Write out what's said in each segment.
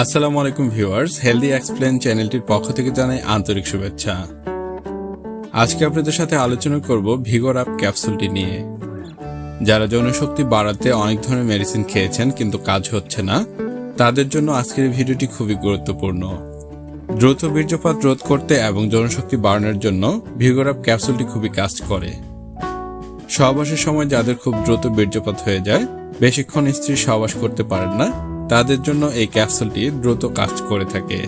আসসালামু আলাইকুম viewers healthy explain চ্যানেলটির পক্ষ থেকে জানাই আন্তরিক শুভেচ্ছা। আজকে আপনাদের সাথে আলোচনা করব ভিগর আপ ক্যাপসুলটি নিয়ে। যারা যৌনশক্তি বাড়াতে অনেক ধরনের মেডিসিন খেয়েছেন কিন্তু কাজ হচ্ছে না, তাদের জন্য আজকের ভিডিওটি খুবই গুরুত্বপূর্ণ। দ্রুত বীর্যপাত রোধ করতে এবং যৌনশক্তি বাড়ানোর জন্য ভিগর আপ ক্যাপসুলটি খুবই কাজ করে। সহবাসের সময় যাদের খুব দ্রুত বীর্যপাত হয়ে যায়, বেশিক্ষণ স্ত্রী সহবাস করতে পারেন না তাদের জন্য এই ক্যাপসুলটি দ্রুত কাজ করে থাকে।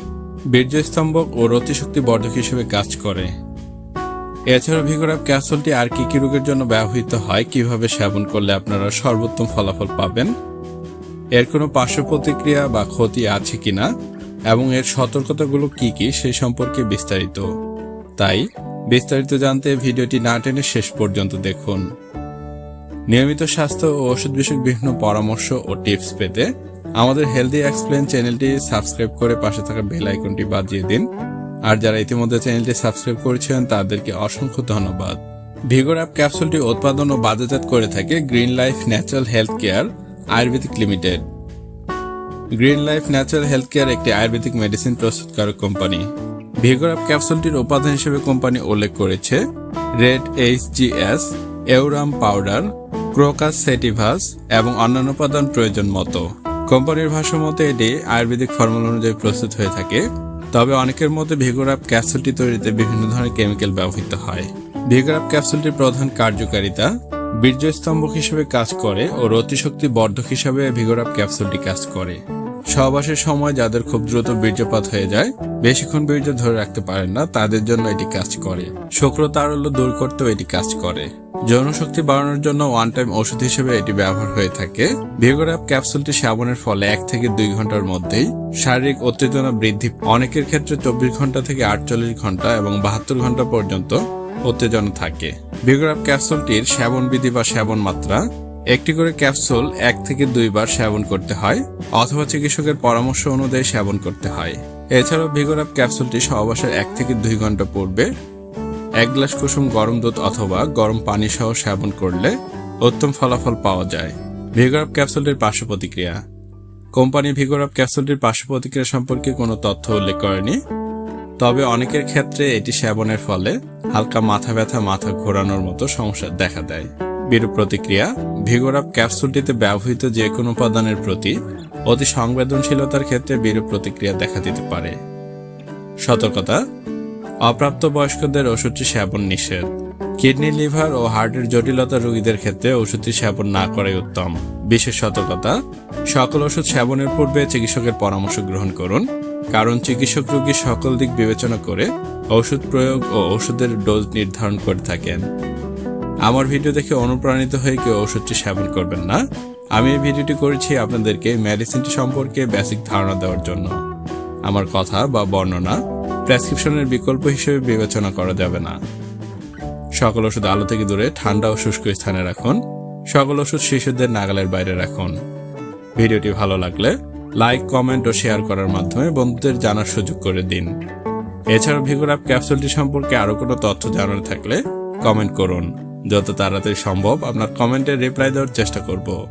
বীর্যস্তম্ভক ও রতিশক্তি বর্ধক হিসেবে কাজ করে। এছাড়া ভিগোরাপ ক্যাপসুলটি আর কি কি রোগের জন্য ব্যবহৃত হয়, কীভাবে সেবন করলে আপনারা সর্বোত্তম ফলাফল পাবেন, এর কোনো পার্শ্ব প্রতিক্রিয়া বা ক্ষতি আছে কিনা, এবং এর সতর্কতাগুলো কি কি সে সম্পর্কে বিস্তারিত। তাই, বিস্তারিত জানতে ভিডিওটি না টেনে শেষ পর্যন্ত দেখুন। নিয়মিত স্বাস্থ্য ও ওষুধ বিষয়ক বিভিন্ন পরামর্শ ও টিপস পেতে আমাদের হেলদি এক্সপ্লেন চ্যানেলটি সাবস্ক্রাইব করে পাশে থাকা বেল আইকনটি বাজিয়ে দিন। আর যারা ইতিমধ্যে চ্যানেলটি সাবস্ক্রাইব করেছেন, তাদেরকে অসংখ্য ধন্যবাদ। ভিগোর অ্যাপ ক্যাপসুলটি উৎপাদন ও বাজারজাত করে থাকে green life natural health care ayurvedic limited green life natural health care একটি আয়ুর্বেদিক মেডিসিন প্রস্তুতকারক কোম্পানি। ভিগোর অ্যাপ ক্যাপসুলটির উপাদান হিসেবে কোম্পানি উল্লেখ করেছে red H G S aurum powder crocus sativus এবং অন্যান্য উপাদান প্রয়োজন মতো। কোম্পানির ভাষা মতে, এটি আয়ুর্বেদিক ফর্মুলা অনুযায়ী প্রস্তুত হয়ে থাকে। তবে অনেকের মতে ভিগোরাপ ক্যাপসুলটি তৈরিতে বিভিন্ন ধরনের কেমিক্যাল ব্যবহৃত হয়। ভিগোরাপ ক্যাপসুলটির প্রধান কার্যকারিতা, বীর্যস্তম্ভক হিসেবে কাজ করে ও রতিশক্তি বর্ধক হিসেবে ভিগোরাপ ক্যাপসুলটি কাজ করে। সহবাসের সময় যাদের খুব দ্রুত বীর্যপাত হয়ে যায়, বেশিক্ষণ বীর্য ধরে রাখতে পারেন না, তাদের জন্য এটি কাজ করে। শুক্র তারল্য দূর করতেও এটি কাজ করে। যৌনশক্তি বাড়ানোর জন্য ওয়ান টাইম ওষুধ হিসেবে এটি ব্যবহার হয়ে থাকে। ভিগোরাপ ক্যাপসুলটি সেবনের ফলে এক থেকে দুই ঘণ্টার মধ্যেই শারীরিক উত্তেজনা বৃদ্ধি অনেকের ক্ষেত্রে চব্বিশ ঘণ্টা থেকে আটচল্লিশ ঘণ্টা এবং বাহাত্তর ঘণ্টা পর্যন্ত উত্তেজনা থাকে। ভিগোরাপ ক্যাপসুলটির সেবন বিধি বা সেবন মাত্রা একটি করে ক্যাপসুল এক থেকে দুইবার সেবন করতে হয়, অথবা চিকিৎসকের পরামর্শ অনুযায়ী সেবন করতে হয়। এছাড়াও ভিগোরাপ ক্যাপসুলটি সহবাসের এক থেকে দুই ঘণ্টা পূর্বে এক গ্লাস কুসুম গরম দুধ অথবা গরম পানি সহ সেবন করলে উত্তম ফলাফল পাওয়া যায়। ভিগোরাপ ক্যাপসুলটির পার্শ্ব প্রতিক্রিয়া। কোম্পানি ভিগোরাপ ক্যাপসুলটির পার্শ্ব প্রতিক্রিয়া সম্পর্কে কোনো তথ্য উল্লেখ করেনি, তবে অনেকের ক্ষেত্রে এটি সেবনের ফলে হালকা মাথা ব্যথা, মাথা ঘোরানোর মতো সমস্যা দেখা দেয়। বিরূপ প্রতিক্রিয়া ভিগোরাপ ক্যাপসুলটিতে ব্যবহৃত যে কোনো উপাদানের প্রতি অতি সংবেদনশীলতার ক্ষেত্রে বিরূপ প্রতিক্রিয়া দেখা দিতে পারে। সতর্কতা অপ্রাপ্ত বয়স্কদের ওষুধটি সেবন নিষেধ। কিডনি, লিভার ও হার্টের জটিলতা রোগীদের ক্ষেত্রে ওষুধটি সেবন না করাই উত্তম। বিশেষ সতর্কতা, সকল ওষুধ সেবনের পূর্বে চিকিৎসকের পরামর্শ গ্রহণ করুন, কারণ চিকিৎসক রোগীর সকল দিক বিবেচনা করে ওষুধ প্রয়োগ ও ওষুধের ডোজ নির্ধারণ করে থাকেন। আমার ভিডিও দেখে অনুপ্রাণিত হয়ে কেউ ওষুধটি সেবন করবেন না। আমি এই ভিডিওটি করেছি আপনাদেরকে মেডিসিনটি সম্পর্কে বেসিক ধারণা দেওয়ার জন্য। আমার কথা বা বর্ণনা প্রেসক্রিপশনের বিকল্প হিসেবে বিবেচনা করা যাবে না। সকল ওষুধ আলো থেকে দূরে, ঠান্ডা ও শুষ্ক স্থানে রাখুন। সকল ওষুধ শিশুদের নাগালের বাইরে রাখুন। ভিডিওটি ভালো লাগলে লাইক কমেন্ট ও শেয়ার করার মাধ্যমে বন্ধুদের জানার সুযোগ করে দিন। এছাড়াও ভিগোরাপ ক্যাপসুলটি সম্পর্কে আরও কোনো তথ্য জানার থাকলে কমেন্ট করুন। যত তাড়াতাড়ি সম্ভব আপনার কমেন্টের রিপ্লাই দেওয়ার চেষ্টা করব।